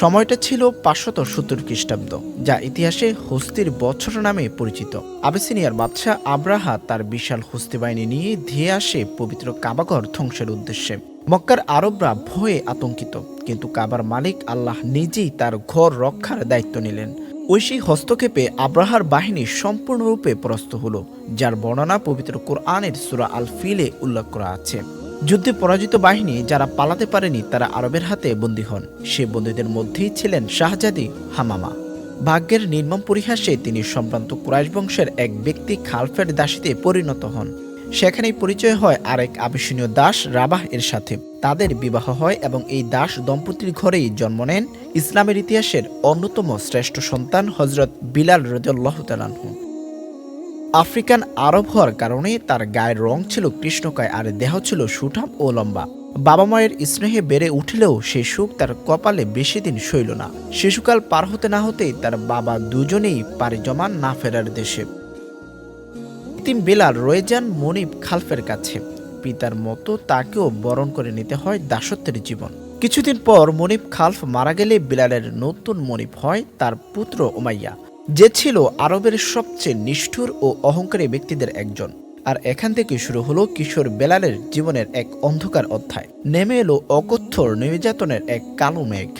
সময়টা ছিল পাঁচশত সত্তর খ্রিস্টাব্দ, যা ইতিহাসে হস্তির বছর নামে পরিচিত। আবেসিনিয়ার বাদশাহ আব্রাহা তার বিশাল হস্তি বাহিনী নিয়ে ধেয়ে আসে পবিত্র কাবাঘর ধ্বংসের উদ্দেশ্যে। মক্কার আরবরা ভয়ে আতঙ্কিত, কিন্তু কাবার মালিক আল্লাহ নিজেই তার ঘর রক্ষার দায়িত্ব নিলেন। ঐশী হস্তক্ষেপে আব্রাহার বাহিনী সম্পূর্ণরূপে পরাস্ত হল, যার বর্ণনা পবিত্র কোরআনের সুরা আল ফিলে উল্লেখ করা আছে। যুদ্ধে পরাজিত বাহিনী যারা পালাতে পারেনি তারা আরবের হাতে বন্দী হন। সে বন্দীদের মধ্যেই ছিলেন শাহজাদি হামামা। ভাগ্যের নির্মম পরিহাসে তিনি সম্ভ্রান্ত কুরাইশ বংশের এক ব্যক্তি খালফের দাসীতে পরিণত হন। সেখানেই পরিচয় হয় আরেক আবিসনীয় দাস রাবাহ এর সাথে। তাদের বিবাহ হয় এবং এই দাস দম্পতির ঘরেই জন্ম নেন। ইসলামের ইতিহাসের অন্যতম শ্রেষ্ঠ সন্তান হজরত বিলাল রদুল্লাহ তালানহু আফ্রিকান আরব হওয়ার কারণে তার গায়ের রং ছিল কৃষ্ণকায় আর দেহ ছিল সুঠাম ও লম্বা। বাবা মায়ের স্নেহে বেড়ে উঠলেও সে সুখ তার কপালে বেশি দিন সইল না। শিশুকাল পার হতে না হতেই তার বাবা দুজনেই পাড়ি জমান না ফেরার দেশে। তিন বেলাল রয়ে যান মনিব খালফের কাছে। পিতার মতো তাকেও বরণ করে নিতে হয় দাসত্বের জীবন। কিছুদিন পর মনিব খালফ মারা গেলে বিলালের নতুন মনিব হয় তার পুত্র ওমাইয়া যে ছিল আরবের সবচেয়ে নিষ্ঠুর ও অহংকারী ব্যক্তিদের একজন। আর এখান থেকে শুরু হলো কিশোর বেলালের জীবনের এক অন্ধকার অধ্যায়। নেমে এলো অকথ্যর নির্যাতনের এক কালো মেঘ।